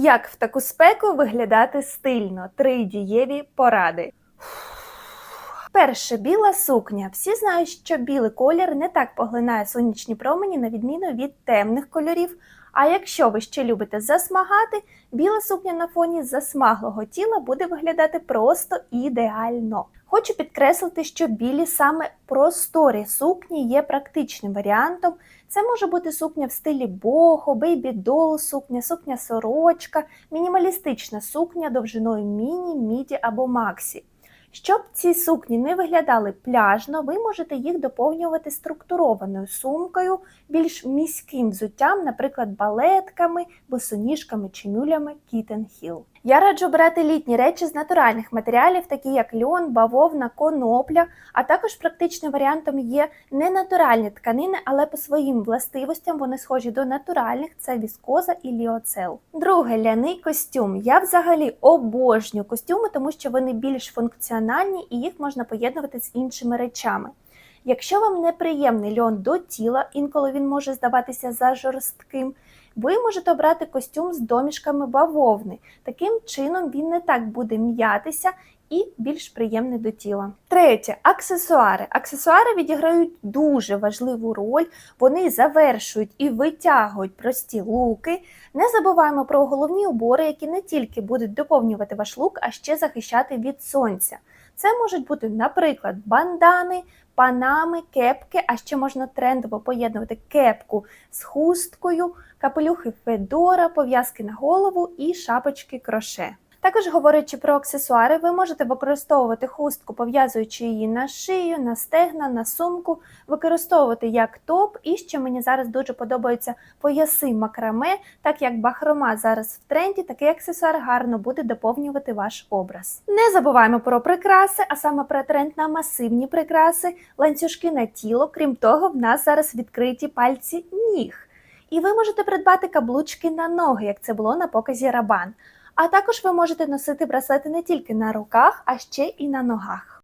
Як в таку спеку виглядати стильно? Три дієві поради. Перше біла сукня. Всі знають, що білий колір не так поглинає сонячні промені, на відміну від темних кольорів. А якщо ви ще любите засмагати, біла сукня на фоні засмаглого тіла буде виглядати просто ідеально. Хочу підкреслити, що білі саме просторі сукні є практичним варіантом. Це може бути сукня в стилі бохо, бейбі-дол сукня, сукня сорочка, мінімалістична сукня довжиною міні, міді або максі. Щоб ці сукні не виглядали пляжно, ви можете їх доповнювати структурованою сумкою, більш міським взуттям, наприклад, балетками, босоніжками чи мюлями Kitten Hill. Я раджу брати літні речі з натуральних матеріалів, такі як льон, бавовна, конопля, а також практичним варіантом є ненатуральні тканини, але по своїм властивостям вони схожі до натуральних це віскоза і ліоцел. Друге ляний костюм. Я взагалі обожнюю костюми, тому що вони більш функціональні і їх можна поєднувати з іншими речами. Якщо вам неприємний льон до тіла, інколи він може здаватися за жорстким, ви можете обрати костюм з домішками бавовни. Таким чином він не так буде м'ятися і більш приємний до тіла. Третє аксесуари. Аксесуари відіграють дуже важливу роль, вони завершують і витягують прості луки. Не забуваємо про головні убори, які не тільки будуть доповнювати ваш лук, а ще захищати від сонця. Це можуть бути, наприклад, бандани, панами, кепки, а ще можна трендово поєднувати кепку з хусткою, капелюхи Федора, пов'язки на голову і шапочки кроше. Також говорячи про аксесуари, ви можете використовувати хустку, пов'язуючи її на шию, на стегна, на сумку, використовувати як топ. І ще мені зараз дуже подобаються пояси макраме, так як бахрома зараз в тренді, такий аксесуар гарно буде доповнювати ваш образ. Не забуваємо про прикраси, а саме про тренд на масивні прикраси, ланцюжки на тіло. Крім того, в нас зараз відкриті пальці ніг. І ви можете придбати каблучки на ноги, як це було на показі Рабан. А також ви можете носити браслети не тільки на руках, а ще і на ногах.